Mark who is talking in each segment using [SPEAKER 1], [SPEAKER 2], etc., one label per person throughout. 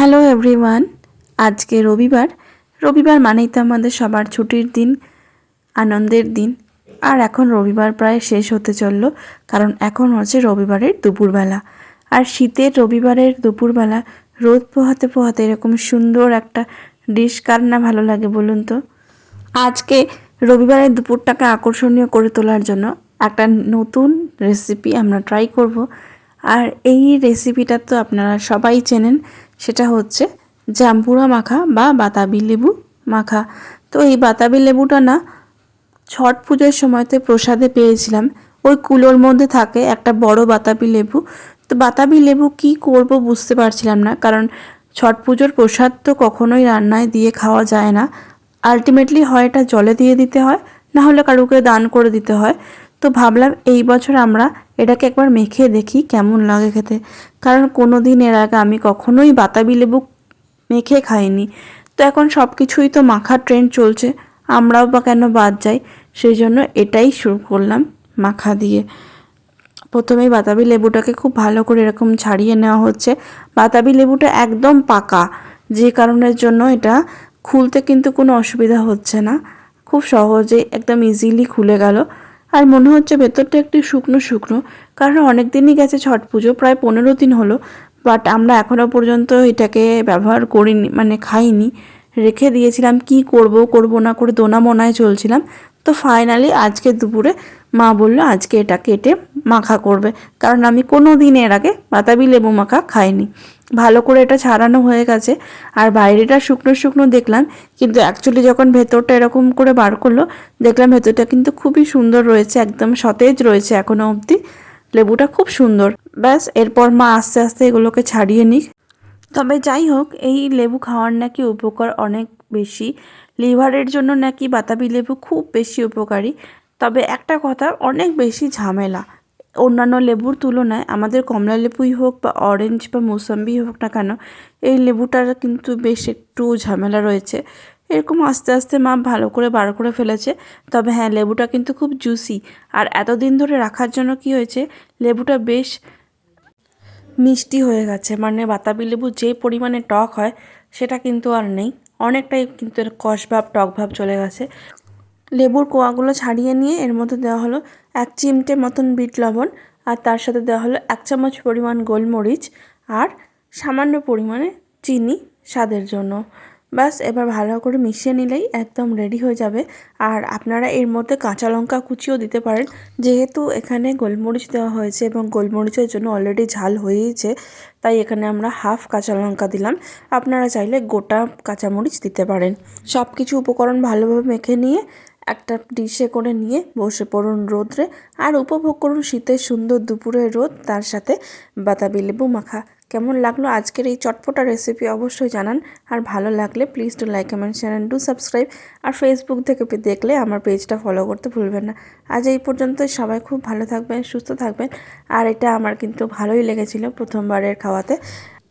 [SPEAKER 1] Hello everyone আজকে রবিবার। রবিবার মানেই তো আমাদের সবার ছুটির দিন, আনন্দের দিন। আর এখন রবিবার প্রায় শেষ হতে চলল, কারণ এখন হচ্ছে রবিবারের দুপুরবেলা। আর শীতের রবিবারের দুপুরবেলা রোদ পোহাতে পোহাতে এরকম সুন্দর একটা ডিশ কার না ভালো লাগে বলুন তো? আজকে রবিবারের দুপুরটাকে আকর্ষণীয় করে তোলার জন্য একটা নতুন রেসিপি আমরা ট্রাই করব। আর এই রেসিপিটা তো আপনারা সবাই চেনেন সেটা হচ্ছে জাম্পুরা মাখা বা বাতাবি লেবু মাখা। তো এই বাতাবি লেবুটা না ছট পুজোর সময়তে প্রসাদে পেয়েছিলাম। ওই কুলোর মধ্যে থাকে একটা বড় বাতাবি লেবু। তো বাতাবি লেবু কি করব বুঝতে পারছিলাম না, কারণ ছট পুজোর প্রসাদ তো কখনোই রান্নায় দিয়ে খাওয়া যায় না। আলটিমেটলি হয় এটা জলে দিয়ে দিতে হয়, না হলে কারুকে দান করে দিতে হয়। তো ভাবলাম এই বছর আমরা এটাকে একবার মেখে দেখি কেমন লাগে খেতে। কারণ কোনো দিন এর আগে আমি কখনোই বাতাবি লেবু মেখে খাইনি। তো এখন সব কিছুই তো মাখার ট্রেন্ড চলছে, আমরাও বা কেন বাদ যাই সেই জন্য এটাই শুরু করলাম মাখা দিয়ে। প্রথমেই বাতাবি লেবুটাকে খুব ভালো করে এরকম ছাড়িয়ে নেওয়া হচ্ছে। বাতাবি লেবুটা একদম পাকা, যে কারণের জন্য এটা খুলতে কিন্তু কোনো অসুবিধা হচ্ছে না। খুব সহজে একদম ইজিলি খুলে গেল। আর মনে হচ্ছে ভেতরটা একটু শুকনো শুকনো। কারণ অনেক দিনই গেছে ছট পুজো, প্রায় পনেরো দিন হলো। বাট আমরা এখনও পর্যন্ত এটাকে ব্যবহার করিনি মানে খাইনি। রেখে দিয়েছিলাম, কি করব করব না করে দোনা মোনায় চলছিলাম। তো ফাইনালি আজকে দুপুরে মা বলল, আজকে এটা কেটে মাখা করবে। কারণ আমি কোনো দিন এর আগে বাতাবি লেবু মাখা খাইনি। ভালো করে এটা ছাড়ানো হয়ে গেছে। আর বাইরেটা শুকনো শুকনো দেখলাম, কিন্তু অ্যাকচুয়ালি যখন ভেতরটা এরকম করে বার করল, দেখলাম ভেতরটা কিন্তু খুবই সুন্দর রয়েছে, একদম সতেজ রয়েছে এখনও অবধি। লেবুটা খুব সুন্দর। ব্যাস, এরপর মা আস্তে আস্তে এগুলোকে ছাড়িয়ে নিক। তবে যাই হোক, এই লেবু খাওয়ার নাকি উপকার অনেক বেশি। লিভারের জন্য নাকি বাতাবি লেবু খুব বেশি উপকারী। তবে একটা কথা, অনেক বেশি ঝামেলা। অন্যান্য লেবুর তুলনায় আমাদের কমলা লেবুই হোক বা অরেঞ্জ বা মৌসম্বি হোক না কেন, এই লেবুটার কিন্তু বেশ একটু ঝামেলা রয়েছে। এরকম আস্তে আস্তে মা ভালো করে বার করে ফেলেছে, তবে হ্যাঁ লেবুটা কিন্তু খুব জুসি আর এতদিন ধরে রাখার জন্য কি হয়েছে, লেবুটা বেশ মিষ্টি হয়ে গেছে। মানে বাতাবি লেবু যে পরিমাণে টক হয়, সেটা কিন্তু আর নেই। অনেকটাই কিন্তু এর কষ ভাব টক ভাব চলে গেছে। লেবুর কোয়াগুলো ছাড়িয়ে নিয়ে এর মধ্যে দেওয়া হলো এক চিমটে মতন বিট লবণ আর তার সাথে দেওয়া হলো এক চামচ পরিমাণ গোলমরিচ আর সামান্য পরিমাণে চিনি স্বাদের জন্য। ব্যাস, এবার ভালো করে মিশিয়ে নিলেই একদম রেডি হয়ে যাবে। আর আপনারা এর মধ্যে কাঁচা লঙ্কা কুচিও দিতে পারেন। যেহেতু এখানে গোলমরিচ দেওয়া হয়েছে এবং গোলমরিচের জন্য অলরেডি ঝাল হয়েইছে তাই এখানে আমরা হাফ কাঁচা লঙ্কা দিলাম। আপনারা চাইলে গোটা কাঁচামরিচ দিতে পারেন। সব কিছু উপকরণ ভালোভাবে মেখে নিয়ে একটা ডিশে করে নিয়ে বসে পড়ুন রোদ্রে আর উপভোগ করুন শীতের সুন্দর দুপুরের রোদ, তার সাথে বাতাবি লেবু মাখা। কেমন লাগল আজকের এই চটপটা রেসিপি অবশ্যই জানান। আর ভালো লাগলে please to like comment channel do subscribe R Facebook থেকে দেখলে আমার পেজটা ফলো করতে ভুলবেন না। আজ এই পর্যন্তই। সবাই খুব ভালো থাকবেন, সুস্থ থাকবেন। আর এটা আমার কিন্তু ভালোই লেগেছিল প্রথমবারের খাওয়াতে।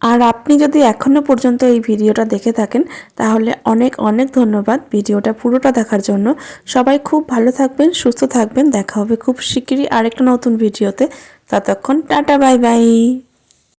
[SPEAKER 1] আর আপনি যদি এখনও পর্যন্ত এই ভিডিওটা দেখে থাকেন, তাহলে অনেক অনেক ধন্যবাদ ভিডিওটা পুরোটা দেখার জন্য। সবাই খুব ভালো থাকবেন, সুস্থ থাকবেন। দেখা হবে খুব শিগগিরই আরেকটা নতুন ভিডিওতে। ততক্ষণ টাটা, বাই বাই।